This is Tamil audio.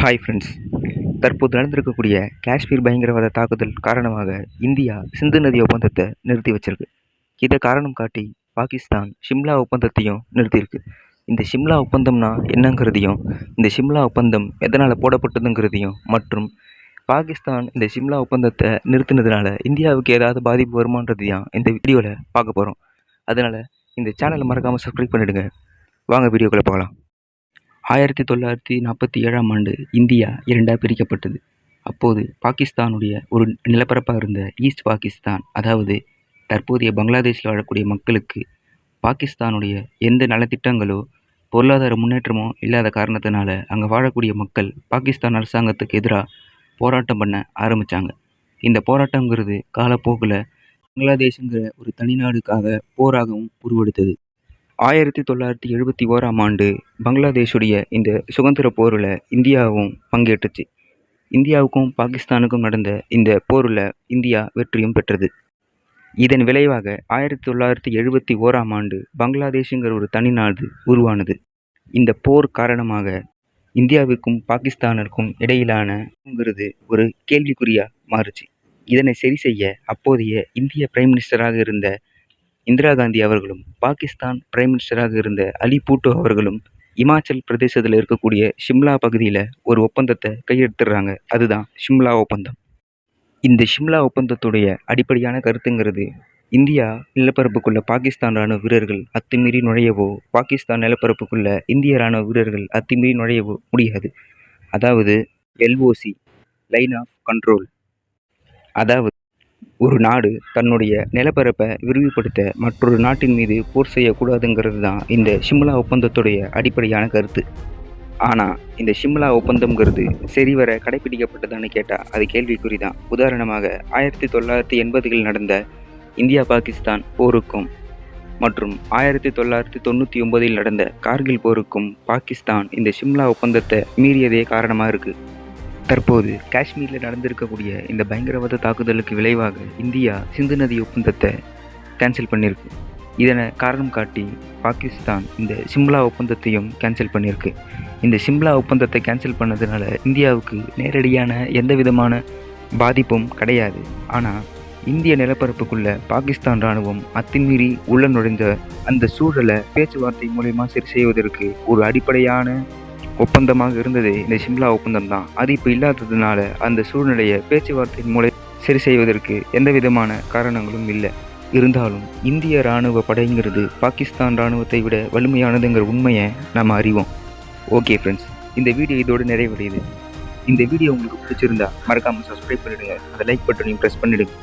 ஹாய் ஃப்ரெண்ட்ஸ் தற்போது நடந்திருக்கக்கூடிய காஷ்மீர் பயங்கரவாத தாக்குதல் காரணமாக இந்தியா சிந்து நதி ஒப்பந்தத்தை நிறுத்தி வச்சிருக்கு. இதை காரணம் காட்டி பாகிஸ்தான் ஷிம்லா ஒப்பந்தத்தையும் நிறுத்தியிருக்கு. இந்த ஷிம்லா ஒப்பந்தம்னா என்னங்கிறதையும் இந்த ஷிம்லா ஒப்பந்தம் எதனால் போடப்பட்டதுங்கிறதையும் மற்றும் பாகிஸ்தான் இந்த ஷிம்லா ஒப்பந்தத்தை நிறுத்தினதுனால இந்தியாவுக்கு ஏதாவது பாதிப்பு வருமானதையும் இந்த வீடியோவில் பார்க்க போகிறோம் அதனால் இந்த சேனலை மறக்காமல் சப்ஸ்கிரைப் பண்ணிவிடுங்க வாங்க வீடியோக்குள்ளே போகலாம். ஆயிரத்தி தொள்ளாயிரத்தி நாற்பத்தி ஏழாம் ஆண்டு இந்தியா இரண்டாக பிரிக்கப்பட்டது. அப்போது பாகிஸ்தானுடைய ஒரு நிலப்பரப்பாக இருந்த ஈஸ்ட் பாகிஸ்தான் அதாவது தற்போதைய பங்களாதேஷில் வாழக்கூடிய மக்களுக்கு பாகிஸ்தானுடைய எந்த நலத்திட்டங்களோ பொருளாதார முன்னேற்றமோ இல்லாத காரணத்தினால அங்கே வாழக்கூடிய மக்கள் பாகிஸ்தான் அரசாங்கத்துக்கு எதிராக போராட்டம் பண்ண ஆரம்பித்தாங்க இந்த போராட்டங்கிறது காலப்போக்கில் பங்களாதேஷுங்கிற ஒரு தனிநாடுக்காக போராகவும் உருவெடுத்தது. ஆயிரத்தி தொள்ளாயிரத்தி எழுபத்தி ஓராம் ஆண்டு பங்களாதேஷுடைய இந்த சுதந்திர போரில் இந்தியாவும் பங்கேற்றுச்சு. இந்தியாவுக்கும் பாகிஸ்தானுக்கும் நடந்த இந்த போரில் இந்தியா வெற்றியும் பெற்றது. இதன் விளைவாக ஆயிரத்தி தொள்ளாயிரத்தி எழுபத்தி ஓராம் ஆண்டு பங்களாதேஷுங்கிற ஒரு தனிநாடு உருவானது. இந்த போர் காரணமாக இந்தியாவுக்கும் பாகிஸ்தானிற்கும் இடையிலானங்கிறது ஒரு கேள்விக்குறியாக மாறுச்சு. இதனை சரி செய்ய அப்போதைய இந்திய பிரைம் மினிஸ்டராக இருந்த இந்திரா காந்தி அவர்களும் பாகிஸ்தான் பிரைம் மினிஸ்டராக இருந்த அலி பூட்டோ அவர்களும் இமாச்சல் பிரதேசத்தில் இருக்கக்கூடிய ஷிம்லா பகுதியில் ஒரு ஒப்பந்தத்தை கையெழுத்துடுறாங்க அதுதான் ஷிம்லா ஒப்பந்தம். இந்த ஷிம்லா ஒப்பந்தத்துடைய அடிப்படையான கருத்துங்கிறது இந்தியா நிலப்பரப்புக்குள்ள பாகிஸ்தான் ராணுவ வீரர்கள் அத்துமீறி நுழையவோ பாகிஸ்தான் நிலப்பரப்புக்குள்ள இந்திய ராணுவ வீரர்கள் அத்துமீறி நுழையவோ முடியாது. அதாவது எல்ஓசி லைன் ஆஃப் கண்ட்ரோல் அதாவது ஒரு நாடு தன்னுடைய நிலப்பரப்பை விரிவுபடுத்த மற்றொரு நாட்டின் மீது போர் செய்யக்கூடாதுங்கிறது தான் இந்த ஷிம்லா ஒப்பந்தத்துடைய அடிப்படையான கருத்து. ஆனால் இந்த ஷிம்லா ஒப்பந்தம்ங்கிறது சரிவர கடைபிடிக்கப்பட்டதான்னு கேட்டால் அது கேள்விக்குறி தான் உதாரணமாக ஆயிரத்தி தொள்ளாயிரத்தி எண்பதுகளில் நடந்த இந்தியா பாகிஸ்தான் போருக்கும் மற்றும் ஆயிரத்தி தொள்ளாயிரத்தி தொண்ணூற்றி ஒன்பதில் நடந்த கார்கில் போருக்கும் பாகிஸ்தான் இந்த ஷிம்லா ஒப்பந்தத்தை மீறியதே காரணமாக இருக்குது தற்போது காஷ்மீரில் நடந்திருக்கக்கூடிய இந்த பயங்கரவாத தாக்குதலுக்கு விளைவாக இந்தியா சிந்து நதி ஒப்பந்தத்தை கேன்சல் பண்ணியிருக்கு. இதனை காரணம் காட்டி பாகிஸ்தான் இந்த சிம்லா ஒப்பந்தத்தையும் கேன்சல் பண்ணியிருக்கு. இந்த சிம்லா ஒப்பந்தத்தை கேன்சல் பண்ணதுனால இந்தியாவுக்கு நேரடியான எந்த விதமான பாதிப்பும் கிடையாது. ஆனால் இந்திய நிலப்பரப்புக்குள்ள பாகிஸ்தான் இராணுவம் அத்துமீறி உள்ள நுழைந்த அந்த சூழலை பேச்சுவார்த்தை மூலயமா சரி செய்வதற்கு ஒரு அடிப்படையான ஒப்பந்தமாக இருந்தது இந்த சிம்லா ஒப்பந்தம் தான் அது இப்போ இல்லாததுனால அந்த சூழ்நிலையை பேச்சுவார்த்தையின் மூலம் சரி செய்வதற்கு எந்த விதமான காரணங்களும் இல்லை. இருந்தாலும் இந்திய இராணுவ படைங்கிறது பாகிஸ்தான் இராணுவத்தை விட வலிமையானதுங்கிற உண்மையை நம்ம அறிவோம். ஓகே ஃப்ரெண்ட்ஸ் இந்த வீடியோ இதோடு நிறைவடையுது. இந்த வீடியோ உங்களுக்கு பிடிச்சிருந்தா மறக்காமல் சப்ஸ்கிரைப் பண்ணிவிடுங்க அதை லைக் பட்டனையும் ப்ரெஸ் பண்ணிவிடுங்க